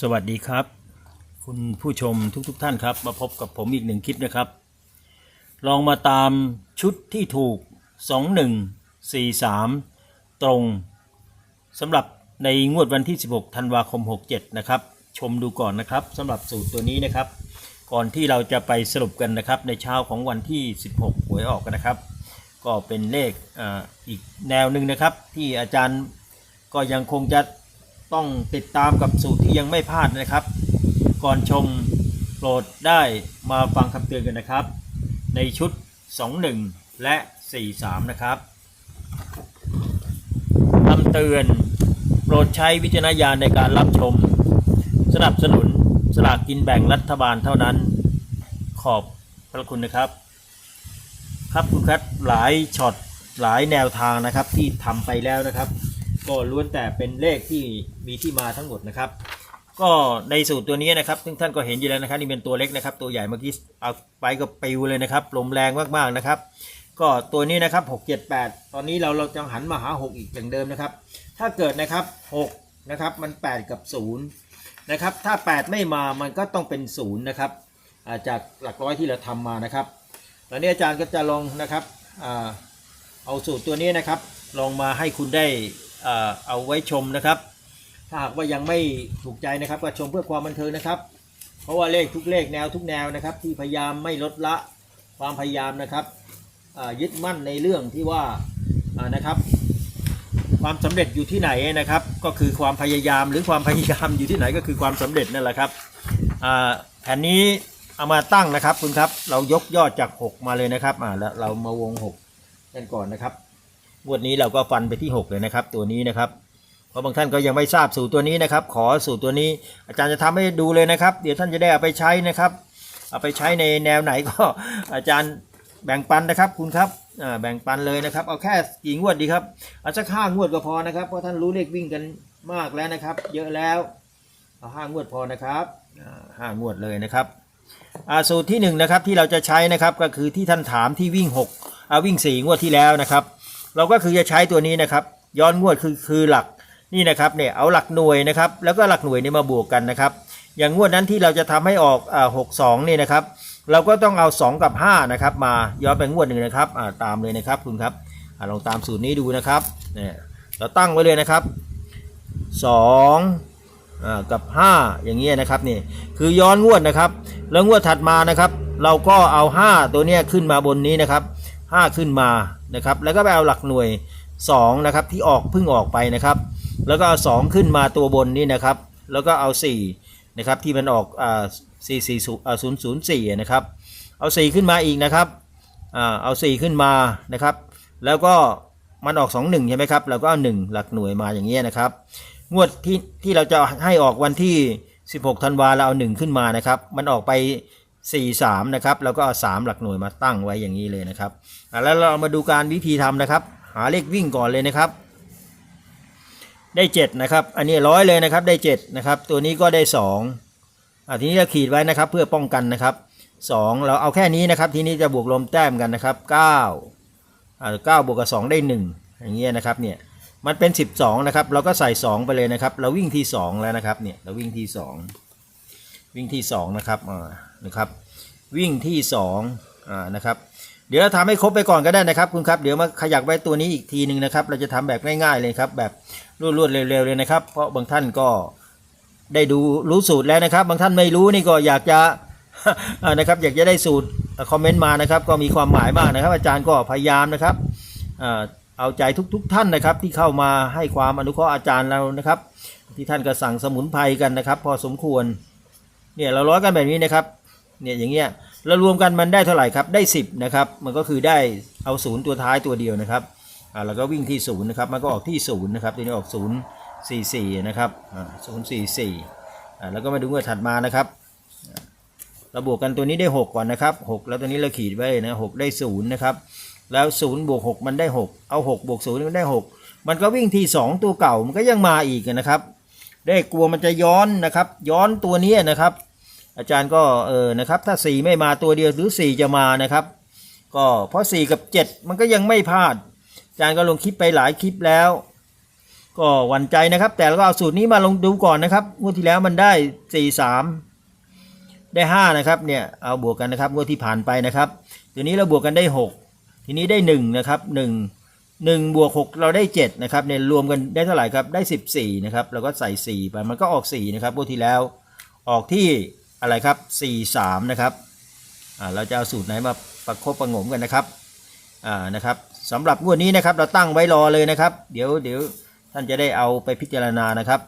สวัสดีครับ คุณผู้ชมทุกๆทท่านครับ มาพบกับผมอีกหนึ่งคลิปนะครับ ลองมาตามชุดที่ถูก 2143 ตรงสำหรับในงวดวันที่ 16 ธันวาคม 67 นะครับ ชมดูก่อนนะครับสำหรับสูตรตัวนี้นะครับ ก่อนที่เราจะไปสรุปกันนะครับ ในเช้าของวันที่ 16 หวยออกกันนะครับ ก็เป็นเลขออีกแนวหนึ่งนะครับ ที่อาจารย์ก็ยังคงจะ ต้องติดตามกับสูตรที่ยังไม่พลาดนะครับ ก่อนชมโปรดได้มาฟังคำเตือนกันนะครับ ในชุด 21 และ 43 นะครับคำเตือนโปรดใช้วิจารณญาณในการรับชม สนับสนุนสลากกินแบ่งรัฐบาลเท่านั้น ขอบพระคุณนะครับ ครับคุณครับหลายช็อตหลายแนวทางนะครับที่ทำไปแล้วนะครับ ก็ล้วนแต่เป็นเลขที่มีที่มาทั้งหมดนะครับ ก็ในสูตรตัวนี้นะครับซึ่งท่านก็เห็นอยู่แล้วนะครับนี่เป็นตัวเล็กนะครับ ตัวใหญ่เมื่อกี้เอาไปก็ปิวเลยนะครับลมแรงมากๆนะครับ ก็ตัวนี้นะครับ 6 7 8 ตอนนี้เราเราจะหันมาหา 6 อีกอย่างเดิมนะครับ ถ้าเกิดนะครับ 6 นะครับ มัน 8 กับ 0 นะครับ ถ้า 8 ไม่มามันก็ต้องเป็น 0 นะครับาจากหลักร้อยที่เราทำมานะครับแล้วนี้อาจารย์ก็จะลองนะครับอเอาสูตรตัวนี้นะครับ ลองมาให้คุณได้ เอาไว้ชมนะครับ ถ้าหากว่ายังไม่ถูกใจนะครับก็ชมเพื่อความบันเทิงนะครับ เพราะว่าเลขทุกเลขแนวทุกแนวนะครับ ที่พยายามไม่ลดละความพยายามนะครับยึดมั่นในเรื่องที่ว่านะครับ ความสำเร็จอยู่ที่ไหนนะครับ ก็คือความพยายามหรือความพยายามอยู่ที่ไหนก็คือความสำเร็จนั่นแหละครับแผ่นนี้เอามาตั้งนะครับคุณครับ เรายกยอดจาก 6 มาเลยนะครับอ่าแล้วเรามาวง 6 กันก่อนนะครับ งวดนี้เราก็ฟันไปที่ 6 เลยนะครับ ตัวนี้นะครับ เพราะบางท่านก็ยังไม่ทราบสูตรตัวนี้นะครับ ขอสูตรตัวนี้ อาจารย์จะทำให้ดูเลยนะครับ เดี๋ยวท่านจะได้เอาไปใช้นะครับ เอาไปใช้ในแนวไหนก็ อาจารย์แบ่งปันนะครับ คุณครับแบ่งปันเลยนะครับ เอาแค่กี่งวดดีครับเอาสักห้างวดก็พอนะครับ เพราะท่านรู้เลขวิ่งกันมากแล้วนะครับ เยอะแล้วเอาห้างวดพอนะครับห้างวดเลยนะครับสูตรที่หนึ่งนะครับที่เราจะใช้นะครับก็คือที่ท่านถามที่วิ่งหกอ่าวิ่งสี่งวดที่แล้วนะครับ เราก็คือจะใช้ตัวนี้นะครับ ย้อนงวดคือคือหลักนี่นะครับเนี่ยเอาหลักหน่วยนะครับ แล้วก็หลักหน่วยนี่มาบวกกันนะครับ อย่างงวดนั้นที่เราจะทำให้ออกอ่าหกสองนี่นะครับ เราก็ต้องเอา 2 กับ5นะครับมาย้อนไปงวดหนึ่งนะครับอ่าตามเลยนะครับคุณครับอ่าลองตามสูตรนี้ดูนะครับเนี่ยเราตั้งไว้เลยนะครับ2อ่ากับ 5 อย่างเงี้ยนะครับนี่คือย้อนงวดนะครับ แล้วงวดถัดมานะครับ เราก็เอา 5 ตัวเนี้ยขึ้นมาบนนี้นะครับ 5 ขึ้นมา นะครับแล้วก็ไปเอาหลักหน่วย2นะครับที่ออกเพิ่งออกไปนะครับ แล้วก็เอา2ขึ้นมาตัวบนนี้นะครับ แล้วก็เอา4นะครับที่มันออกอ่า4 4 0 0 0 4นะครับเอา 4 ขึ้นมาอีกนะครับอ่าเอา 4 ขึ้นมานะครับ แล้วก็มันออก 2 1 ใช่ไหมครับเราก็เอา1หลักหน่วยมาอย่างเงี้ยนะครับ งวดที่ที่เราจะให้ออกวันที่ 16ธันวาเราเอา 1 ขึ้นมานะครับ มันออกไป 4 3นะครับแล้วก็เอา3หลักหน่วยมาตั้งไว้อย่างนี้เลยนะครับแล้วเรามาดูการวิธีทำนะครับ หาเลขวิ่งก่อนเลยนะครับ ได้ 7 นะครับ อันนี้ร้อยเลยนะครับได้ 7 นะครับ ตัวนี้ก็ได้2อ่าทีนี้เราขีดไว้นะครับเพื่อป้องกันนะครับ 2 เราเอาแค่นี้นะครับทีนี้จะบวกลมแต้มกันนะครับ9อ่า9บวกกับ2ได้ 1 อย่างเงี้ยนะครับเนี่ยมันเป็น 12นะครับเราก็ใส่ 2 ไปเลยนะครับ เราวิ่งที่ 2 แล้วนะครับเนี่ยเราวิ่งที่ 2 วิ่งที่2นะครับอ่า นะครับวิ่งที่2อ่านะครับเดี๋ยวเราทำให้ครบไปก่อนก็ได้นะครับคุณครับเดี๋ยวมาขยักไว้ตัวนี้อีกทีหนึ่งนะครับเราจะทำแบบง่ายๆเลยครับแบบรวดๆเร็วๆเลยนะครับ เพราะบางท่านก็ได้ดูรู้สูตรแล้วนะครับ บางท่านไม่รู้นี่ก็อยากจะนะครับอยากจะได้สูตรคอมเมนต์มานะครับ ก็มีความหมายมากนะครับ อาจารย์ก็พยายามนะครับเอาใจทุกๆท่านนะครับ ที่เข้ามาให้ความอนุเคราะห์อาจารย์เรานะครับ ที่ท่านก็สั่งสมุนไพรกันนะครับ พอสมควรเนี่ยเราร้อยกันแบบนี้นะครับ เนี่ยอย่างเงี้ยแล้วรวมกันมันได้เท่าไหร่ครับได้ 10นะครับมันก็คือได้เอาศูนย์ตัวท้ายตัวเดียวนะครับอ่าแล้วก็วิ่งที่ศูนย์นะครับมันก็ออกที่ศูนย์นะครับทีนี้ออกศูนย์สี่สี่นะครับอ่าศูนย์สี่สี่อ่าแล้วก็มาดูงวดถัดมานะครับเราบวกกันตัวนี้ได้ 6 ก่อนนะครับ 6 แล้วตัวนี้เราขีดไว้นะหกได้ศูนย์นะครับแล้วศูนย์บวกหกมันได้ 6 เอา6บวกศูนย์มันได้ 6 มันก็วิ่งที่2ตัวเก่ามันก็ยังมาอีกนะครับ ได้กลัวมันจะย้อนนะครับ ย้อนตัวนี้นะครับ อาจารย์ก็เออนะครับถ้า 4 ไม่มาตัวเดียวหรือ 4 จะมานะครับ ก็เพราะ 4 กับ 7 มันก็ยังไม่พลาด อาจารย์ก็ลงคลิปไปหลายคลิปแล้ว ก็หวั่นใจนะครับ แต่เราก็เอาสูตรนี้มาลงดูก่อนนะครับงวดที่แล้วมันได้สี่สามได้ห้านะครับเนี่ยเอาบวกกันนะครับงวดที่ผ่านไปนะครับทีนี้เราบวกกันได้หกทีนี้ได้หนึ่งนะครับหนึ่งหนึ่งบวกหกเราได้เจ็ดนะครับเนี่ยรวมกันได้เท่าไหร่ครับได้สิบสี่นะครับเราก็ใส่สี่ไปมันก็ออกสี่นะครับงวดที่แล้วออกที่ อะไรครับสี่สามนะครับเราจะเอาสูตรไหนมาประคบประงมกันนะครับนะครับสำหรับงวดนี้นะครับเราตั้งไว้รอเลยนะครับ เดี๋ยวเดี๋ยวท่านจะได้เอาไปพิจารณานะครับ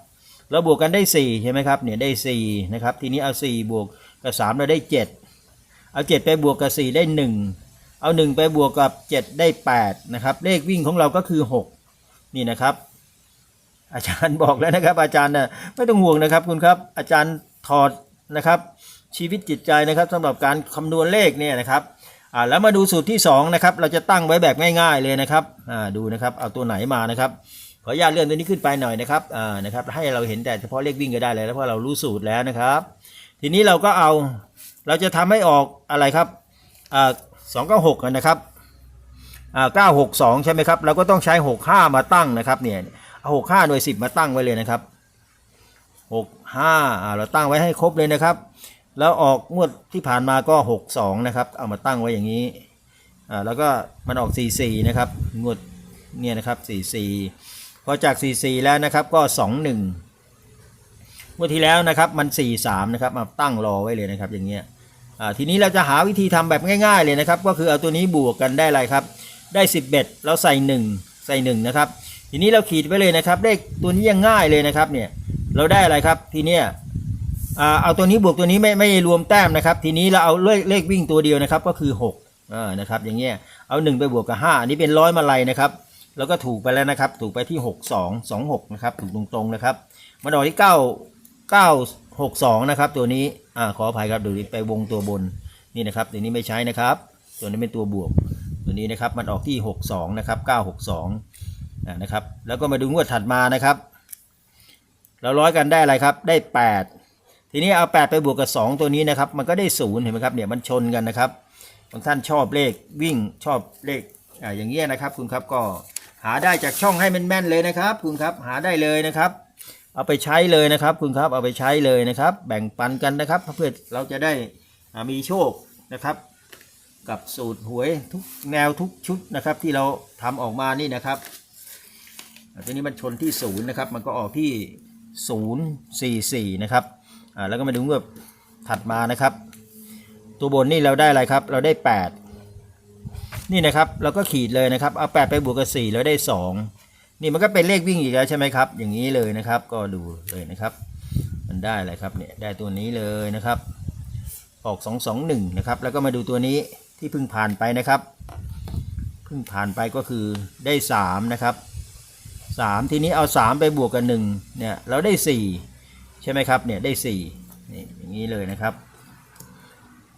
เราบวกกันได้ 4 ใช่ไหมครับเนี่ยได้ 4 นะครับ ทีนี้เอา 4 บวกกับ 3 เราได้ 7 เอา 7 ไปบวกกับ 4 ได้ 1 เอา 1 ไปบวกกับ 7 ได้ 8 นะครับ เลขวิ่งของเราก็คือ 6 นี่นะครับ อาจารย์บอกแล้วนะครับ อาจารย์นะไม่ต้องห่วงนะครับคุณครับ อาจารย์ถอด นะครับ ชีวิตจิตใจนะครับสำหรับการคำนวณเลขเนี่ยนะครับอ่าแล้วมาดูสูตรที่2นะครับเราจะตั้งไว้แบบง่าย ๆเลยนะครับอ่าดูนะครับเอาตัวไหนมานะครับขออนุญาตเลื่อนตัวนี้ขึ้นไปหน่อยนะครับอ่านะครับให้เราเห็นแต่เฉพาะเลขวิ่งก็ได้เลยแล้วเพราะเรารู้สูตรแล้วนะครับ ทีนี้เราก็เอาเราจะทำให้ออกอะไรครับอ่าสองเก้าหกนะครับอ่าเก้าหกสองใช่ไหมครับเราก็ต้องใช้หกห้ามาตั้งนะครับเนี่ยเอาหกห้าหน่วยสิบมาตั้งไว้เลยนะครับหก ห้าอ่าเราตั้งไว้ให้ครบเลยนะครับ แล้วออกงวดที่ผ่านมาก็ 62 นะครับ เอามาตั้งไว้อย่างนี้อ่าแล้วก็มันออก 44 นะครับ งวดเนี่ยนะครับ 44 พอจาก 44 แล้วนะครับก็ 21งวดที่แล้วนะครับมัน 43นะครับมาตั้งรอไว้เลยนะครับอย่างเงี้ยอ่าทีนี้เราจะหาวิธีทำแบบง่ายๆเลยนะครับ ก็คือเอาตัวนี้บวกกันได้อะไรครับ ได้ 11 แล้วใส่ 1 ใส่1นะครับทีนี้เราขีดไว้เลยนะครับเลขตัวนี้ยังง่ายเลยนะครับเนี่ย เราได้อะไรครับ ทีเนี้ยเอาตัวนี้บวกตัวนี้ไม่ไม่รวมแต้มนะครับ ทีนี้เราเอาเลขเลขวิ่งตัวเดียวนะครับ ก็คือ6อ่านะครับอย่างเงี้ยเอา 1 ไปบวกกับ5อันนี้เป็นร้อยมาลัยนะครับ แล้วก็ถูกไปแล้วนะครับ ถูกไปที่ 6 2 2 6นะครับถูกตรงๆนะครับมันอกที่ 9 9 6 2นะครับตัวนี้อ่าขออภัยครับดูไปวงตัวบนนี่นะครับตัวนี้ไม่ใช้นะครับ ตัวนี้เป็นตัวบวก ตัวนี้นะครับมันออกที่ 6 2นะครับ9 6 2อ่านะครับแล้วก็มาดูงวดถัดมานะครับ เราร้อยกันได้อะไรครับ ได้ 8 ทีนี้เอา 8 ไปบวกกับ 2 ตัวนี้นะครับ มันก็ได้ศูนย์เห็นไหมครับเนี่ยมันชนกันนะครับบางท่านชอบเลขวิ่งชอบเลขอ่าอย่างเงี้ยนะครับคุณครับก็หาได้จากช่องให้แม่นเลยนะครับ คุณครับหาได้เลยนะครับ เอาไปใช้เลยนะครับ คุณครับเอาไปใช้เลยนะครับ แบ่งปันกันนะครับเพื่อเราจะได้มีโชคนะครับ กับสูตรหวยทุกแนวทุกชุดนะครับ ที่เราทำออกมานี่นะครับทีนี้มันชนที่ศูนย์นะครับ มันก็ออกที่ 044 นะครับอ่าแล้วก็มาดูแบบถัดมานะครับ ตัวบนนี่เราได้อะไรครับ เราได้ 8 นี่นะครับเราก็ขีดเลยนะครับ เอา 8 ไปบวกกับ4แล้วได้ 2 นี่มันก็เป็นเลขวิ่งอีกแล้วใช่ไหมครับ อย่างนี้เลยนะครับ ก็ดูเลยนะครับ มันได้อะไรครับเนี่ยได้ตัวนี้เลยนะครับ ออก 221 นะครับ แล้วก็มาดูตัวนี้ที่เพิ่งผ่านไปนะครับ เพิ่งผ่านไปก็คือได้ 3 นะครับ สามทีนี้เอาสามไปบวกกันหนึ่งเนี่ยเราได้สี่ใช่ไหมครับเนี่ยได้สี่นี่อย่างนี้เลยนะครับ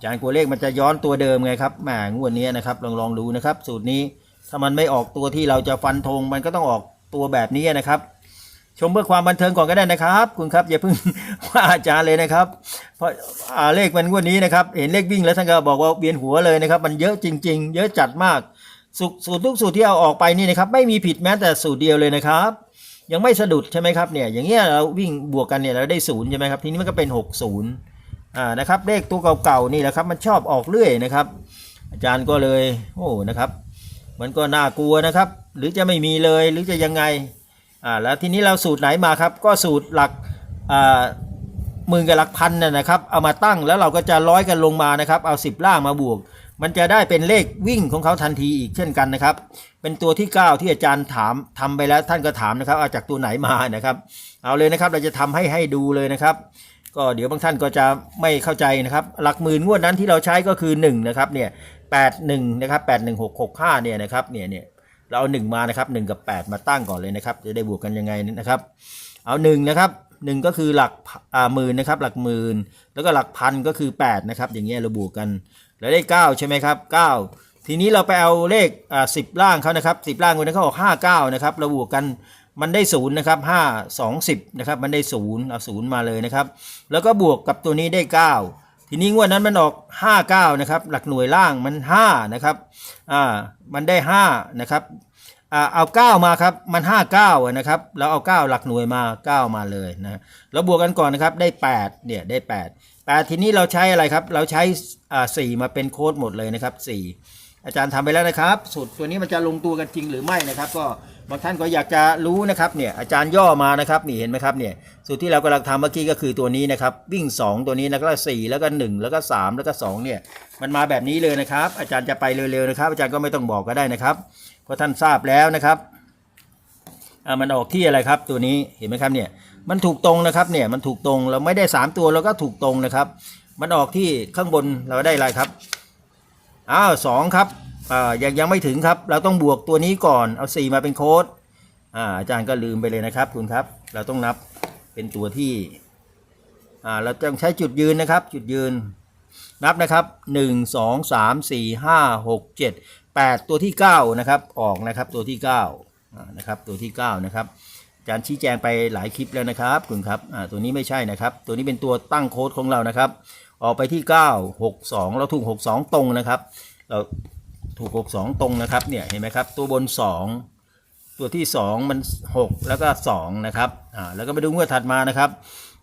จานกลัวเลขมันจะย้อนตัวเดิมไงครับแหมงวดนี้นะครับลองลองดูนะครับ สูตรนี้ถ้ามันไม่ออกตัวที่เราจะฟันธงมันก็ต้องออกตัวแบบนี้นะครับ ชมเพื่อความบันเทิงก่อนก็ได้นะครับ คุณครับอย่าเพิ่งว่าอาจารย์เลยนะครับ เพราะเลขมันงวดนี้นะครับ เห็นเลขวิ่งแล้วท่านก็บอกว่าเวียนหัวเลยนะครับ มันเยอะจริง ๆ เยอะจัดมาก สูตรสูตรทุกสูตรที่เอาออกไปนี่นะครับไม่มีผิดแม้แต่สูตรเดียวเลยนะครับ ยังไม่สะดุดใช่ไหมครับเนี่ยอย่างเงี้ยเราวิ่งบวกกันเนี่ยเราได้ศูนย์ใช่ไหมครับทีนี้มันก็เป็น 6 0อ่านะครับเลขตัวเก่าๆนี่แหละครับมันชอบออกเรื่อยนะครับ อาจารย์ก็เลยโอ้นะครับ มันก็น่ากลัวนะครับ หรือจะไม่มีเลยหรือจะยังไงอ่าแล้วทีนี้เราสูตรไหนมาครับก็สูตรหลักอ่าหมื่นกับหลักพันน่ะนะครับเอามาตั้งแล้วเราก็จะร้อยกันลงมานะครับเอา 10 ล่างมาบวก มันจะได้เป็นเลขวิ่งของเขาทันทีอีกเช่นกันนะครับ เป็นตัวที่ 9 ที่อาจารย์ถามทำไปแล้วท่านก็ถามนะครับเอาจากตัวไหนมานะครับ เอาเลยนะครับเราจะทำให้ให้ดูเลยนะครับ ก็เดี๋ยวบางท่านก็จะไม่เข้าใจนะครับ หลักหมื่นงวดนั้นที่เราใช้ก็คือ1นะครับเนี่ยแปดหนึ่งนะครับแปดหนึ่งหกหกห้าเนี่ยนะครับเนี่ยเนี่ยเราเอาหนึ่งมานะครับหนึ่งกับแปดมาตั้งก่อนเลยนะครับ จะได้บวกกันยังไงนะครับ เอาหนึ่งนะครับหนึ่งก็คือหลักอ่าหมื่นนะครับหลักหมื่นแล้วก็หลักพันก็คือแปดนะครับอย่างเงี้ยเราบวกกัน แล้วได้เก้าใช่ไหมครับเก้าทีนี้เราไปเอาเลขอ่าสิบล่างเขานะครับสิบล่างคนนั้นเขาออกห้าเก้านะครับเราบวกกันมันได้ศูนย์นะครับห้าสองสิบนะครับมันได้ศูนย์เอาศูนย์มาเลยนะครับ แล้วก็บวกกับตัวนี้ได้เก้าทีนี้งวดนั้นมันออกห้าเก้านะครับ หลักหน่วยล่างมันห้านะครับ อ่า มันได้ห้านะครับ อ่า เอาเก้ามาครับ มันห้าเก้านะครับ เราเอาเก้าหลักหน่วยมาเก้ามาเลยนะแล้วบวกกันก่อนนะครับ ได้แปดเนี่ย ได้แปด แปดทีนี้เราใช้อะไรครับ เราใช้สี่มาเป็นโค้ดหมดเลยนะครับสี่อาจารย์ทำไปแล้วนะครับ สูตรตัวนี้มันจะลงตัวกันจริงหรือไม่นะครับ ก็บางท่านก็อยากจะรู้นะครับเนี่ยอาจารย์ย่อมานะครับนี่เห็นไหมครับเนี่ยสูตรที่เรากำลังทำเมื่อกี้ก็คือตัวนี้นะครับ วิ่ง 2 ตัวนี้แล้วก็4แล้วก็ 1 แล้วก็ 3 แล้วก็2เนี่ยมันมาแบบนี้เลยนะครับ อาจารย์จะไปเร็วๆนะครับ อาจารย์ก็ไม่ต้องบอกก็ได้นะครับเพราะท่านทราบแล้วนะครับ อ่ามันออกที่อะไรครับตัวนี้เห็นไหมครับเนี่ยมันถูกตรงนะครับเนี่ยมันถูกตรงเราไม่ได้ 3 ตัวเราก็ถูกตรงนะครับ มันออกที่ข้างบนเราได้อะไรครับอ้าวสองครับอ่ายังยังไม่ถึงครับ เราต้องบวกตัวนี้ก่อนเอา 4 มาเป็นโค้ดอ่าอาจารย์ก็ลืมไปเลยนะครับคุณครับ เราต้องนับเป็นตัวที่อ่าเราต้องใช้จุดยืนนะครับ จุดยืนนับนะครับ 1 2 3 4 5 6 7 8 ตัวที่ 9 นะครับ ออกนะครับตัวที่9อ่า นะครับตัวที่ 9 นะครับอาจารย์ชี้แจงไปหลายคลิปแล้วนะครับคุณครับตัวนี้ไม่ใช่นะครับ ตัวนี้เป็นตัวตั้งโค้ดของเรานะครับ ออกไปที่ 9 6 2 เราถูก 62 ตรงนะครับ เราถูก 62 ตรงนะครับเนี่ยเห็นไหมครับตัวบน 2 ตัวที่ 2 มัน 6 แล้วก็ 2 นะครับอ่าแล้วก็ไปดูงวดถัดมานะครับ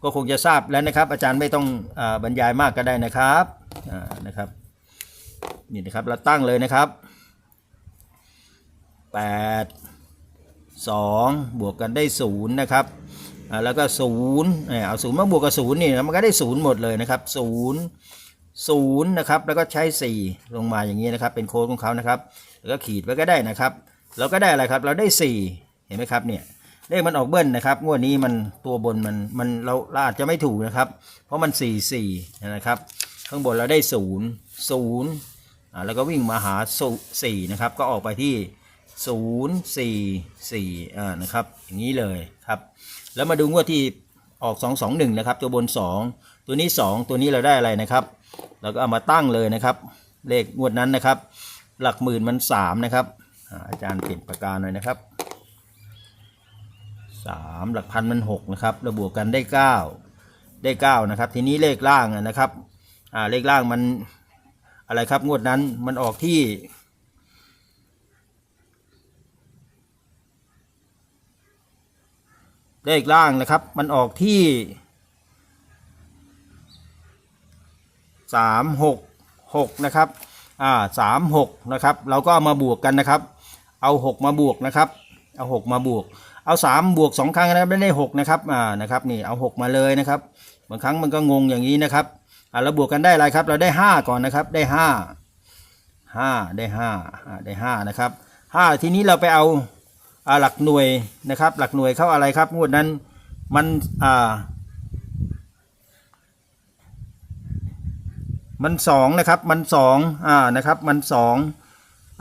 ก็คงจะทราบแล้วนะครับ อาจารย์ไม่ต้องอบรรยายมากก็ได้นะครับอ่านะครับนี่นะครับเราตั้งเลยนะครับ8 2 บวกกันได้0นะครับแล้วก็0เนี่ยเอา0มาบวกกับ0นี่มันก็ได้ 0 หมดเลยนะครับ 0 0นะครับแล้วก็ใช้ 4 ลงมาอย่างนี้นะครับ เป็นโค้ดของเขานะครับแล้วก็ขีดไว้ก็ได้นะครับ เราก็ได้อะไรครับเราได้ 4 เห็นไหมครับเนี่ยเลขมันออกเบิ้ลนะครับงวดนี้มันตัวบนมันมันเราเราอาจจะไม่ถูกนะครับ เพราะมัน 4 4นะครับ ข้างบนเราได้ 0 0อ่าแล้วก็วิ่งมาหา4นะครับ ก็ออกไปที่ 0 4 4อ่านะครับอย่างนี้เลยครับแล้วมาดูงวดที่ออก 2 2 1 นะครับ ตัวบน 2 ตัวนี้ 2 ตัวนี้เราได้อะไรนะครับ เราก็เอามาตั้งเลยนะครับ เลขงวดนั้นนะครับ หลักหมื่นมัน 3 นะครับอาจารย์เปลี่ยนประการหน่อยนะครับสามหลักพันมันหกนะครับระบวกกันได้เก้าได้เก้านะครับ ทีนี้เลขล่างนะครับเลขล่างมันอะไรครับงวดนั้นมันออกที่ เลขล่างนะครับ มันออกที่สามหกหกนะครับอ่าสามหกนะครับ เราก็ามาบวกกันนะครับ เอาหกมาบวกนะครับ เอาหกมาบวก เอาสามบวกสองครั้งนะครับได้หกนะครับอ่านะครับนี่เอาหกมาเลยนะครับบางครั้งมันก็งงอย่างนี้นะครับอ่าเราบวกกันได้อะไรครับ เราได้ห้าก่อนนะครับได้ห้าห้าได้ห้าอ่าได้ห้านะครับห้าทีนี้เราไปเอา หลักหน่วยนะครับ หลักหน่วยเข้าอะไรครับ งวดนั้นมันอ่ามันสองนะครับมันสองอ่านะครับมันสอง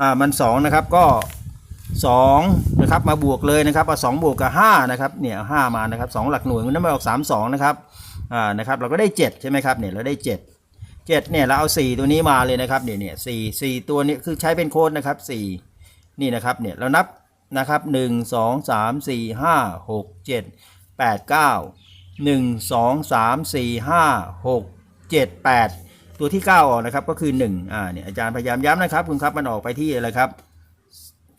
อ่ามันสองนะครับก็สองนะครับมาบวกเลยนะครับเอาสองบวกกับห้านะครับเนี่ยห้ามานะครับสองหลักหน่วยมันนั้นมาออกสามสองนะครับอ่านะครับเราก็ได้เจ็ดใช่ไหมครับเนี่ยเราได้เจ็ดเจ็ดเนี่ยเราเอาสี่ตัวนี้มาเลยนะครับเนี่ยเนี่ยสี่สี่ตัวนี้คือใช้เป็นโค้ดนะครับสี่นี่นะครับเนี่ยเรานับ นะครับหนึ่งสองสามสี่ห้าหกเจ็ดแปดเก้าหนึ่งสองสามสี่ห้าหกเจ็ดแปดตัวที่เก้าออกนะครับก็คือหนึ่งอ่าเนี่ยอาจารย์พยายามย้ำนะครับคุณครับมันออกไปที่อะไรครับ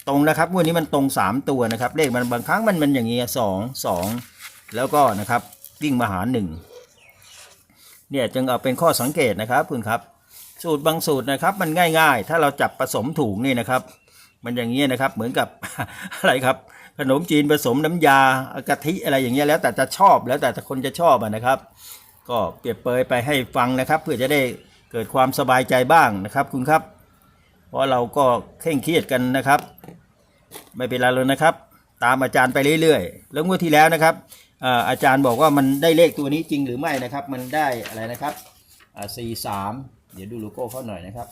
ตรงนะครับวดนี้มันตรง 3 ตัวนะครับ เลขมันบางครั้งมันมันอย่างเงี้ยสองสองแล้วก็นะครับวิ่งมาหาหนึ่งเนี่ยจึงเอาเป็นข้อสังเกตนะครับคุณครับ สูตรบางสูตรนะครับมันง่าย ๆ ถ้าเราจับผสมถูกนี่นะครับ มันอย่างเงี้ยนะครับ เหมือนกับอะไรครับ ขนมจีนผสมน้ำยากะทิอะไรอย่างเงี้ยแล้วแต่จะชอบแล้วแต่คนจะชอบอะนะครับ ก็เปรียบเปรยไปให้ฟังนะครับ เพื่อจะได้เกิดความสบายใจบ้างนะครับ คุณครับ เพราะเราก็เคร่งเครียดกันนะครับ ไม่เป็นไรเลยนะครับ ตามอาจารย์ไปเรื่อยๆ แล้วงวดที่แล้วนะครับอาอาจารย์บอกว่ามันได้เลขตัวนี้จริงหรือไม่นะครับ มันได้อะไรนะครับสี่สามเดี๋ยวดูโลโก้เขาหน่อยนะครับ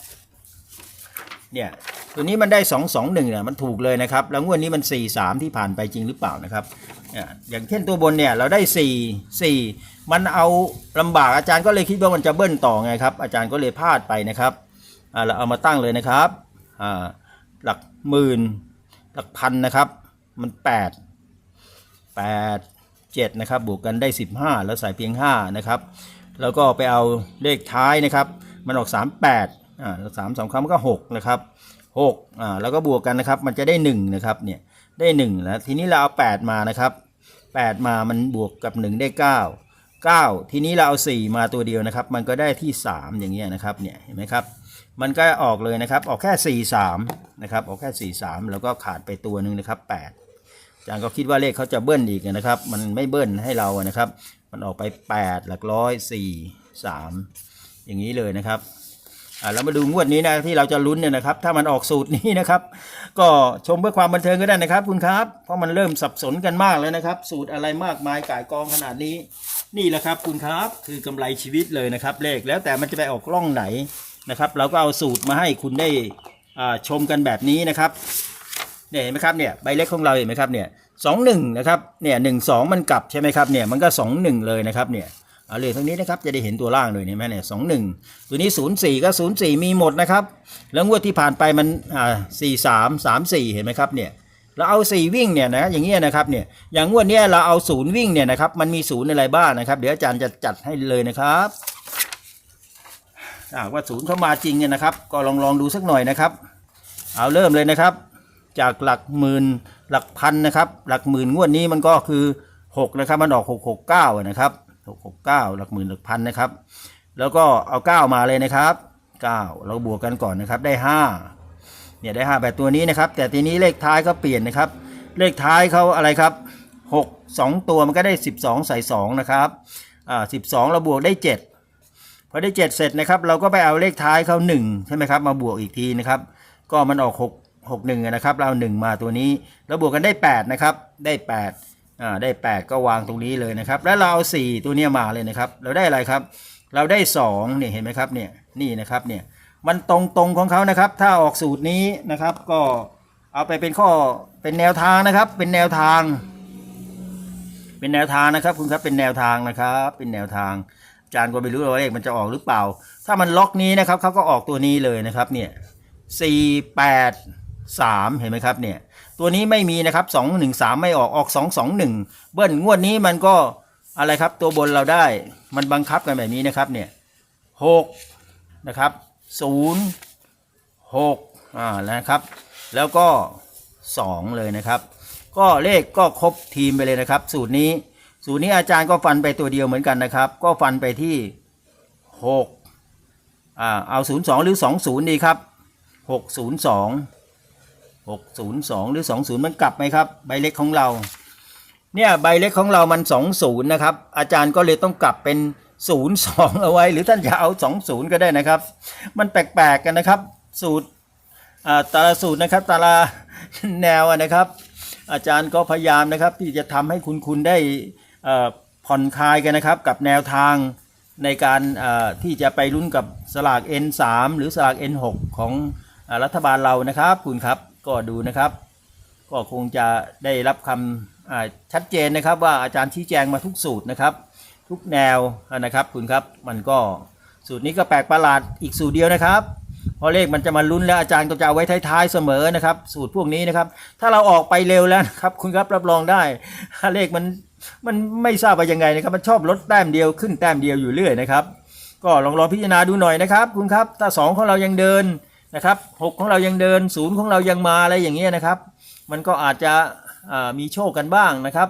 เนี่ยตัวนี้มันได้สองสองหนึ่งเนี่ยมันถูกเลยนะครับ แล้วงวดนี้มันสี่สามที่ผ่านไปจริงหรือเปล่านะครับเนี่ยอย่างเช่นตัวบนเนี่ยเราได้สี่สี่มันเอาลำบากอาจารย์ก็เลยคิดว่ามันจะเบิ้ลต่อไงครับ อาจารย์ก็เลยพลาดไปนะครับเราเอามาตั้งเลยนะครับหลักหมื่นหลักพันนะครับมันแปดแปดเจ็ดนะครับบวกกันได้สิบห้าแล้วใส่เพียงห้านะครับ แล้วก็ไปเอาเลขท้ายนะครับ มันออกสามแปด อ่าสามสองครั้งมันก็หกนะครับหกอ่าแล้วก็บวกกันนะครับมันจะได้หนึ่งนะครับเนี่ยได้หนึ่งแล้วทีนี้เราเอาแปดมานะครับแปดมามันบวกกับหนึ่งได้เก้าเก้าทีนี้เราเอาสี่มาตัวเดียวนะครับ มันก็ได้ที่สามอย่างเงี้ยนะครับเนี่ยเห็นไหมครับมันก็ออกเลยนะครับออกแค่สี่สามนะครับออกแค่สี่สามแล้วก็ขาดไปตัวหนึ่งนะครับแปดอาจารย์ก็คิดว่าเลขเขาจะเบิ้ลอีกนะครับ มันไม่เบิ้ลให้เราอะนะครับ มันออกไปแปดหลักร้อยสี่สามอย่างนี้เลยนะครับ อ่าแล้วมาดูงวดนี้นะที่เราจะลุ้นเนี่ยนะครับ ถ้ามันออกสูตรนี้นะครับ ก็ชมเพื่อความบันเทิงก็ได้นะครับ คุณครับ เพราะมันเริ่มสับสนกันมากแล้วนะครับ สูตรอะไรมากมายก่ายกองขนาดนี้ นี่แหละครับคุณครับคือกำไรชีวิตเลยนะครับ เลขแล้วแต่มันจะไปออกร่องไหนนะครับ เราก็เอาสูตรมาให้คุณได้อ่าชมกันแบบนี้นะครับเนี่ยเห็นไหมครับเนี่ยใบเล็กของเราเห็นไหมครับเนี่ยสองหนึ่งนะครับเนี่ยหนึ่งสองมันกลับใช่ไหมครับเนี่ยมันก็สองหนึ่งเลยนะครับเนี่ย เอาเลยตรงนี้นะครับจะได้เห็นตัวล่างเลยเห็นไหมเนี่ยสองหนึ่งตัวนี้ศูนย์สี่ก็ศูนย์สี่มีหมดนะครับ แล้วงวดที่ผ่านไปมันอ่าสี่สามสามสี่เห็นไหมครับเนี่ยเราเอาสี่วิ่งเนี่ยนะอย่างเงี้ยนะครับเนี่ยอย่างงวดเนี้ยเราเอาศูนย์วิ่งเนี่ยนะครับมันมีศูนย์อะไรบ้างนะครับ เดี๋ยวอาจารย์จะจัดให้เลยนะครับว่าศูนย์เข้ามาจริงเนี่ยนะครับ ก็ลองลองดูสักหน่อยนะครับ เอาเริ่มเลยนะครับ จากหลักหมื่นหลักพันนะครับ หลักหมื่นงวดนี้มันก็คือหกนะครับ มันออกหกหกเก้านะครับ หกหกเก้าหลักหมื่นหลักพันนะครับ แล้วก็เอาเก้ามาเลยนะครับเก้าเราบวกกันก่อนนะครับได้ห้าเนี่ยได้ห้าแบบตัวนี้นะครับ แต่ทีนี้เลขท้ายก็เปลี่ยนนะครับ เลขท้ายเขาอะไรครับหกสองตัวมันก็ได้สิบสองใส่สองนะครับอ่าสิบสองเราบวกได้เจ็ดพอได้เจ็ดเสร็จนะครับ เราก็ไปเอาเลขท้ายเขาหนึ่งใช่ไหมครับมาบวกอีกทีนะครับ ก็มันออกหกหกหนึ่งนะครับ เราหนึ่งมาตัวนี้ แล้วบวกกันได้แปดนะครับได้แปด อ่าได้ 8 ก็วางตรงนี้เลยนะครับ แล้วเราเอา4ตัวเนี้ยมาเลยนะครับ เราได้อะไรครับ เราได้2เนี่ยเห็นไหมครับเนี่ยนี่นะครับเนี่ยมันตรงตรงของเขานะครับ ถ้าออกสูตรนี้นะครับ ก็เอาไปเป็นข้อเป็นแนวทางนะครับ เป็นแนวทาง เป็นแนวทางนะครับ คุณครับเป็นแนวทางนะครับ เป็นแนวทางอาจารย์ก็ไม่รู้ว่าเลขมันจะออกหรือเปล่า ถ้ามันล็อกนี้นะครับเขาก็ออกตัวนี้เลยนะครับเนี่ยสี่แปดสามเห็นไหมครับเนี่ย ตัวนี้ไม่มีนะครับสองหนึ่งสามไม่ออกออกสองสองหนึ่งเบิ้ลงวดนี้มันก็อะไรครับ ตัวบนเราได้มันบังคับกันแบบนี้นะครับเนี่ยหกนะครับศูนย์หกอ่านะครับ แล้วก็สองเลยนะครับ ก็เลขก็ครบทีมไปเลยนะครับ สูตรนี้ สูตรนี้อาจารย์ก็ฟันไปตัวเดียวเหมือนกันนะครับ ก็ฟันไปที่หกอ่าเอาศูนย์สองหรือสองศูนย์ดีครับหกศูนย์สอง 602 หรือ 20 มันกลับไหมครับ ใบเล็กของเรา เนี่ยใบเล็กของเรามัน 20 นะครับ อาจารย์ก็เลยต้องกลับเป็น 02 เอาไว้ หรือท่านจะเอา 20 ก็ได้นะครับ มันแปลกๆกันนะครับ สูตรอ่าแตละสูตรนะครับแต่ละแนวนะครับ อาจารย์ก็พยายามนะครับ ที่จะทำให้คุณคุณได้อ่อผ่อนคลายกันนะครับ กับแนวทางในการอ่อที่จะไปลุ้นกับสลาก N3 หรือสลาก N6 ของอรัฐบาลเรานะครับ คุณครับ ก็ดูนะครับ ก็คงจะได้รับคำชัดเจนนะครับว่าอาจารย์ชี้แจงมาทุกสูตรนะครับ ทุกแนวนะครับคุณครับมันก็สูตรนี้ก็แปลกประหลาดอีกสูตรเดียวนะครับเพราะเลขมันจะมาลุ้นแล้วอาจารย์ก็จะเอาไว้ท้ายๆเสมอนะครับ สูตรพวกนี้นะครับ ถ้าเราออกไปเร็วแล้วนะครับ คุณครับรับรองได้เลขมันมันไม่ทราบว่ายังไงนะครับ มันชอบลดแต้มเดียวขึ้นแต้มเดียวอยู่เรื่อยนะครับ ก็ลองรอพิจารณาดูหน่อยนะครับ คุณครับถ้าสองของเรายังเดิน นะครับหกของเรายังเดินศูนย์ของเรายังมาอะไรอย่างเงี้ยนะครับ มันก็อาจจะมีโชคกันบ้างนะครับ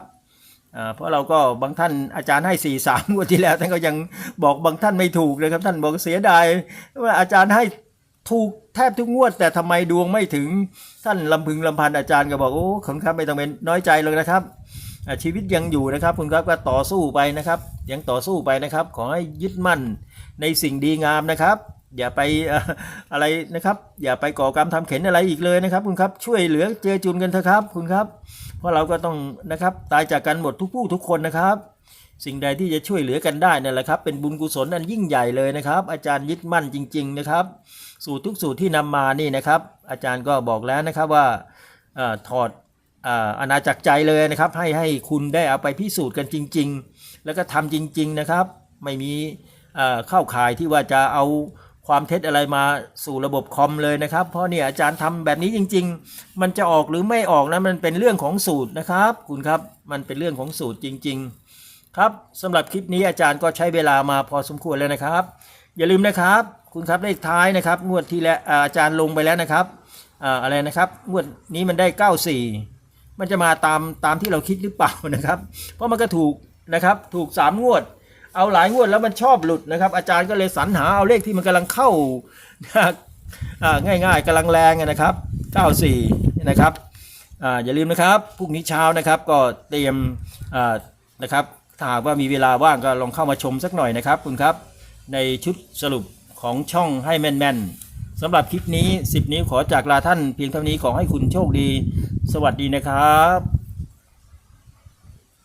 เพราะเราก็บางท่านอาจารย์ให้4ี่สามงวดที่แล้วท่านก็ยังบอกบางท่านไม่ถูกเลยครับท่านบอกเสียดายว่าอาจารย์ให้ถูกแทบทุกงวด แต่ทำไมดวงไม่ถึงท่านลำพึงลำพันอาจารย์ก็บอกโอ้คุณครับไม่ต้องเป็นน้อยใจเลยนะครับ ชีวิตยังอยู่นะครับคุณครับก็ต่อสู้ไปนะครับ ยังต่อสู้ไปนะครับ ขอให้ยึดมั่นในสิ่งดีงามนะครับ อย่าไปอะไรนะครับ อย่าไปก่อกรรมทำเข็นอะไรอีกเลยนะครับ คุณครับช่วยเหลือเจอจุนกันเถอะครับ คุณครับ เพราะเราก็ต้องนะครับตายจากกันหมดทุกผู้ทุกคนนะครับ สิ่งใดที่จะช่วยเหลือกันได้นั่นแหละครับ เป็นบุญกุศลอันยิ่งใหญ่เลยนะครับ อาจารย์ยึดมั่นจริง ๆนะครับ สูตรทุกสูตรที่นำมานี่นะครับ อาจารย์ก็บอกแล้วนะครับว่าอถอดอาณาจักรใจเลยนะครับ ให้ให้คุณได้เอาไปพิสูจน์กันจริง ๆ แล้วก็ทำจริง ๆนะครับ ไม่มีเข้าข่ายที่ว่าจะเอา ความเท็จอะไรมาสู่ระบบคอมเลยนะครับ เพราะเนี่ยอาจารย์ทำแบบนี้จริง ๆ มันจะออกหรือไม่ออกนะมันเป็นเรื่องของสูตรนะครับ คุณครับมันเป็นเรื่องของสูตรจริง ๆ ครับสำหรับคลิปนี้อาจารย์ก็ใช้เวลามาพอสมควรแล้วนะครับ อย่าลืมนะครับ คุณครับเลขท้ายนะครับ งวดที่แล้วอาจารย์ลงไปแล้วนะครับอ่าอะไรนะครับงวดนี้มันได้ 94 มันจะมาตามตามที่เราคิดหรือเปล่านะครับ เพราะมันก็ถูกนะครับถูก 3 งวด เอาหลายงวดแล้วมันชอบหลุดนะครับ อาจารย์ก็เลยสรรหาเอาเลขที่มันกำลังเข้าง่ายๆกำลังแรงนะครับ 94 นะครับออย่าลืมนะครับพรุ่งนี้เช้านะครับก็เตรียมนะครับถ้าหากว่ามีเวลาว่างก็ลองเข้ามาชมสักหน่อยนะครับคุณครับ ในชุดสรุปของช่องให้แม่นๆสำหรับคลิปนี้ 10 นิ้วขอจากลาท่านเพียงเท่านี้ขอให้คุณโชคดี สวัสดีนะครับ